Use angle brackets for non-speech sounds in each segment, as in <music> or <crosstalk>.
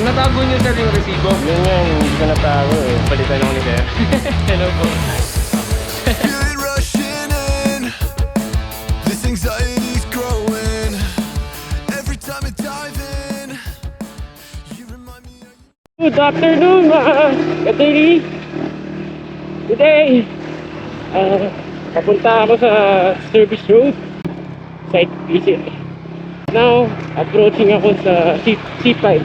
Natago niyo sir yung resibo? Yun nga, eh, hindi ko natago eh. Palitan ako ni sir. <laughs> Hello po. Good afternoon, uh, Kateri. Good day. Uh, papunta ako sa service road. Site visit. Now, approaching ako sa C C5.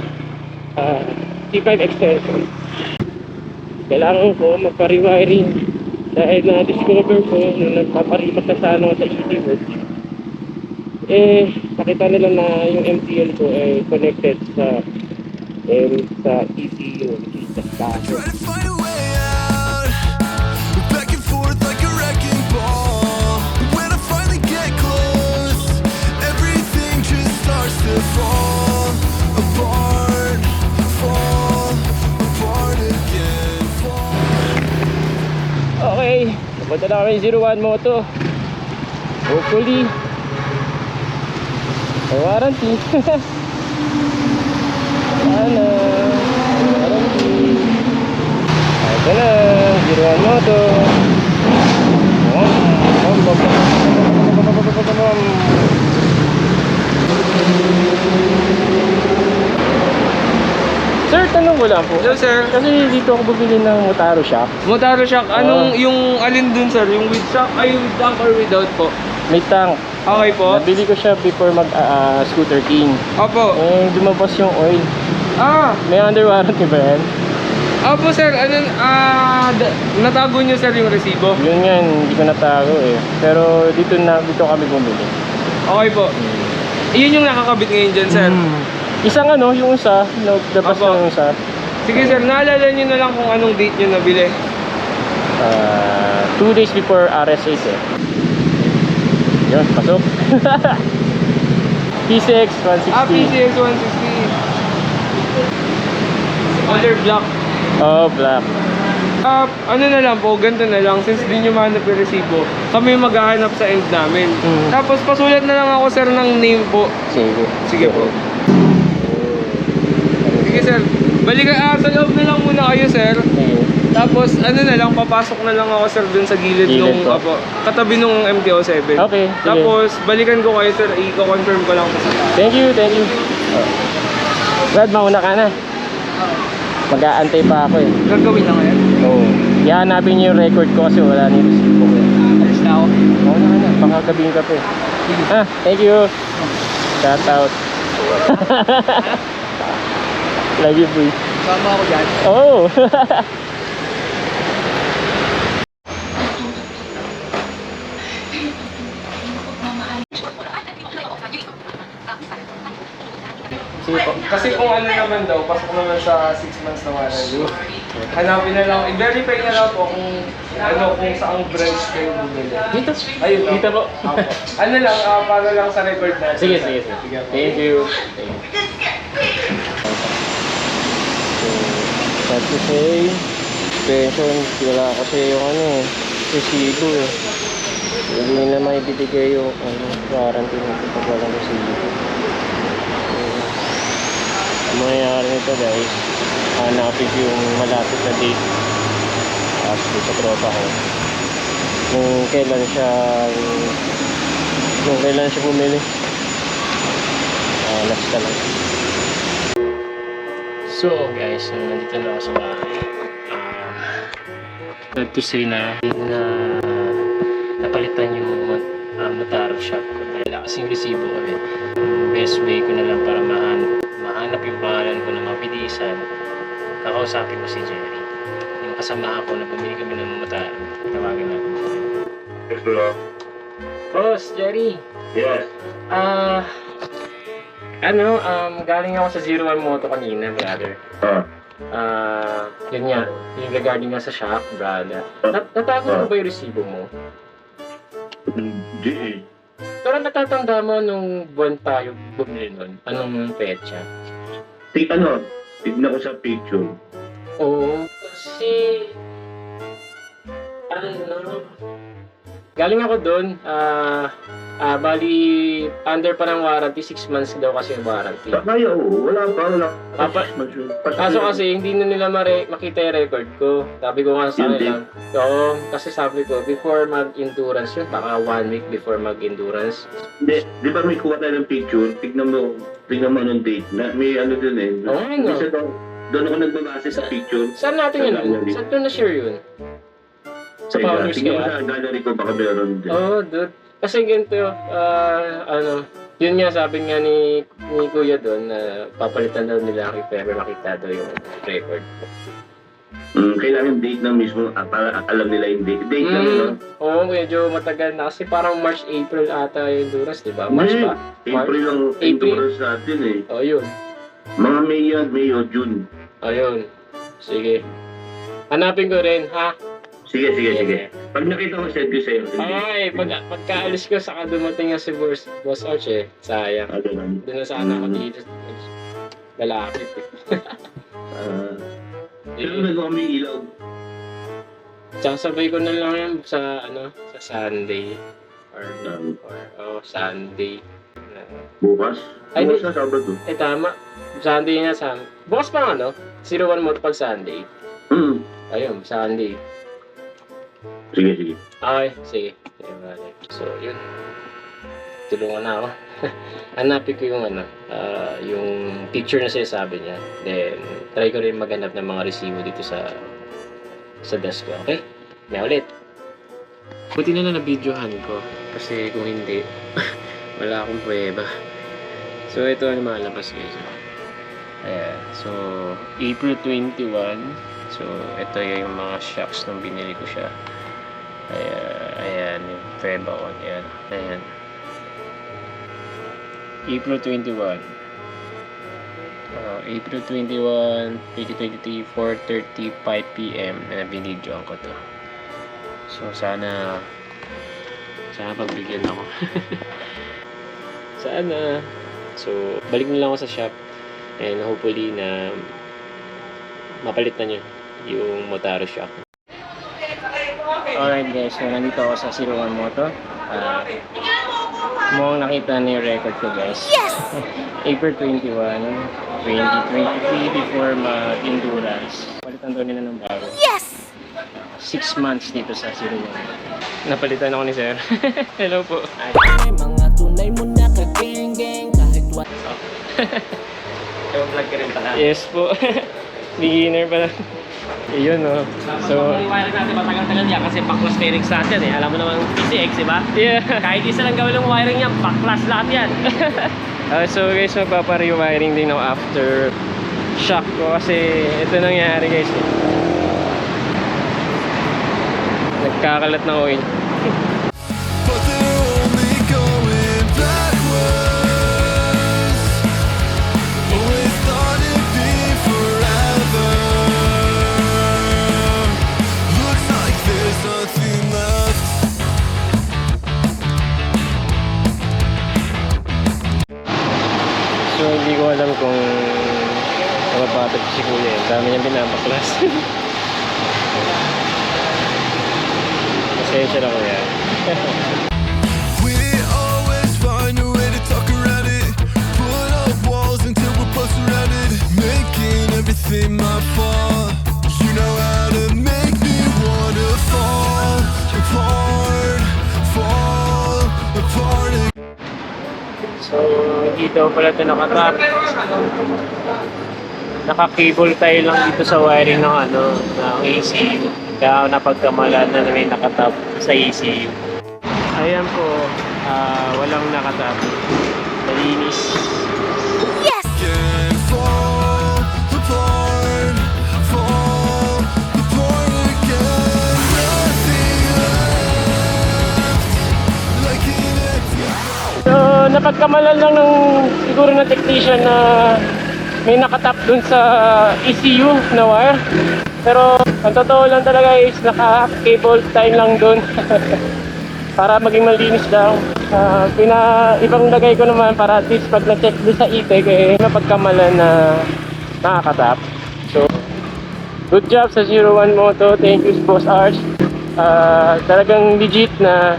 ah, C5 extension. Kailangan ko magpa-rewiring dahil na-discover ko nung nagpaparipat na sana sa ET World. Eh, nakita nila na yung MTL ko ay connected sa eh, sa ECU, which is Napunta na kami 01 Moto. Hopefully, may warranty. <laughs> Sana, warranty. Ito na, 01 Moto. Bom, bom, bom, bom, bom, bom, bom, bom, bom. Sir, tanong ko lang po. Hello sir. Kasi dito ako bumili ng Motaro Shock. Motaro shock. Anong yung alin dun sir? Yung with shock? Ay with tank or without po? May tank. Okay po. Nabili ko siya before mag ah, ah, Scooter King. Opo. Eh, lumabas yung oil. Ah, May under warranty ba yan? opo sir. Ano, ah, da- natago niyo sir yung resibo? Yun nga, hindi ko natago eh. Pero dito na, dito kami bumili. Okay po. Iyon yung nakakabit ngayon dyan sir. Hmm. Isang ano, yung isa, naglabas Opo. ng isa. Sige sir, naalala niyo na lang kung anong date niyo nabili. Ah, two days before RS8 eh. Yun, pasok. <laughs> P6, 160. Ah, PCX 160. Color black. Oh, black. Ah, ano na lang po, ganito na lang, since di nyo mahanap yung resibo, kami maghahanap sa end namin. Mm. Tapos pasulat na lang ako sir ng name po. Sige. Sige po. Sige sir, balik ah, sa loob na lang muna kayo sir. Sige. Tapos ano na lang, papasok na lang ako sir dun sa gilid, Gilid nung, po. apo, katabi nung MTO7. Okay, sige. Tapos balikan ko kayo sir, i-confirm ko lang po sa Thank you, thank you. Brad, mauna ka na. Mag-aantay pa ako eh. Gagawin na ngayon? Oo. Ihanapin niyo yung record ko kasi wala na yung receipt ko. eh. Alis na ako. Ka na, baka gabihin ka pa eh. Ah, thank you. Shout out. <laughs> Love you, boy. Sama ako dyan. Oh! Kasi kung ano naman daw, pasok naman sa 6 months na warranty. Hanapin na lang, i-verify na lang po kung ano kung saang branch kayo bumili. Dito. Ayun lang. Dito po. Apo. ano lang, ah, para lang sa record natin. Sige, sige, sige. Thank you. Thank you. So, sad to say, pension, wala kasi yung ano eh, resibo eh. Hindi nila may bibigay yung ano, warranty nito pag walang resibo. So, ang mangyayari nito guys, hanapin yung malapit na date. Tapos sa tropa ko. Kung kailan siya kung kailan siya bumili. Ah, last ka. So guys, so, nandito na ako sa bahay. Um, glad to say na na napalitan yung uh, Motaro shop ko dahil wala kasing resibo kami. Best way ko na lang para mahanap, mahanap yung pangalan ko na mabilisan. Kakausapin ko si Jerry. Yung kasama ko na bumili kami ng Motaro. Tawagan natin siya. Boss, Jerry. Yes. Ah, ano, um, galing ako sa Zero One Moto kanina, brother. Ah. Ah, yun nga, yung regarding nga sa shop, brother. Nat natago mo ba yung resibo mo? Hindi eh. Pero natatanda mo nung buwan tayo bumili nun? Anong petsa? Ti- ano, tignan ko sa picture. Oo, kasi... Ano? Galing ako doon, ah, ah, bali, under pa ng warranty, 6 months daw kasi yung warranty. Kaya oo, wala pa, wala pa. Papa- Mas- Kaso kasi hindi na nila mare makita yung record ko. Sabi ko nga sa Hindi. kanila. Oo, kasi sabi ko, before mag-endurance yun, baka one week before mag-endurance. Hindi, di ba may kuha tayo ng picture? Tignan mo, tignan mo anong date na. May ano dun eh. Oo, nga, no. Minsan daw, doon ako nagbabase sa picture. Saan natin yun? Sa- Saan ko na-share yun? Sa Kaya, Founders tignan mo kaya? sa gallery ko, baka meron din. Oo, oh, dude. Kasi ganito, ah, ano, yun nga sabi nga ni, ni Kuya doon na papalitan daw nila if ever makita daw yung record. Mm, kailangan date na mismo ah, para alam nila yung date. Date lang, no? Mm, oo, medyo matagal na kasi parang March, April ata yung endurance, di ba? March Hindi. ba? April lang April? endurance natin eh. Oo, yun. Mga May yan, May o June. Ayun. Sige. Hanapin ko rin, ha? Sige, sige, sige. Pag nakita ko, send ko sa'yo. Ay, pag, pagkaalis ko, saka dumating nga si Boss, Boss Arch eh. Sayang. Ah, ganun. Doon na sana ako dito. Lalapit eh. Ah, pero nagawa mo yung ilaw. Tsaka sabay ko na lang yan sa, ano, sa Sunday. Or, Um, or oh, Sunday. bukas? Ay, Bukas na Sabado. Eh, tama. Sunday na sa... Bukas pa nga, no? 01 mo pag Sunday. Hmm. Ayun, Sunday. Sige, sige. Okay, sige. Bale. So, yun. Tulungan na ako. <laughs> Hanapin ko yung ano, ah, yung picture na sinasabi niya. Then, try ko rin maghanap ng mga resibo dito sa sa desk ko. Okay? May ulit. Buti na lang na-videohan ko. Kasi kung hindi, <laughs> wala akong prueba. So, ito ang malabas guys. Ayan. So, April 21. So, ito yung mga shocks nung binili ko siya. Ayan, ayan, yung Feba on, ayan, ayan. April 21. Uh, April 21, 2023, 4.35 p.m. na binidyoan ko to. So, sana, sana pagbigyan ako. <laughs> sana. So, balik na lang ako sa shop and hopefully na mapalit na nyo yung Motaro shock. Alright guys, so nandito ako sa 01 Moto. Uh, mukhang nakita na yung record ko guys. Yes! <laughs> April 21, 2023 before mag-endurance. Palitan daw nila ng bago. Yes! 6 months dito sa 01. Napalitan ako ni sir. <laughs> Hello po. Mga tunay mo na kageng-geng kahit what <laughs> vlog ka rin pala. Yes po. Beginner pala. Yun oh. So, wiring natin matagal-tagal yan kasi backclass fairings natin eh. Alam mo naman PCX, di ba? yeah. Kahit isa lang gawin ng wiring yan, backclass lahat yan. <laughs> Ah, so guys, magpapa-rewiring din ako after shock ko kasi ito nangyari guys. eh. Nagkakalat ng oil. Both surrounded. Making everything my fault. You know how to make me wanna fall apart, fall apart. So, dito pala ito nakatap. Naka-cable tie lang dito sa wiring ng ano, ng AC. Kaya napagkamalan na may nakatap sa AC. Ayan po, ah, walang nakatap. Malinis. Empty So, napagkamalan lang ng siguro ng technician na may nakatap dun sa ECU na wire. Pero, ang totoo lang talaga is naka-cable tie lang dun. <laughs> para maging malinis daw. Ah, pina, ibang lagay ko naman para at least pag na-check doon sa itek, eh, napagkamalan na nakakatap. So, good job sa 01 Moto. Thank you, Boss Arch. Ah, talagang legit na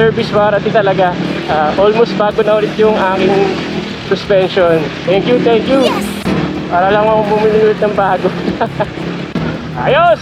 service warranty talaga. Ah, almost bago na ulit yung aking suspension. Thank you, thank you. Para lang akong bumili ulit ng bago. <laughs> Ayos!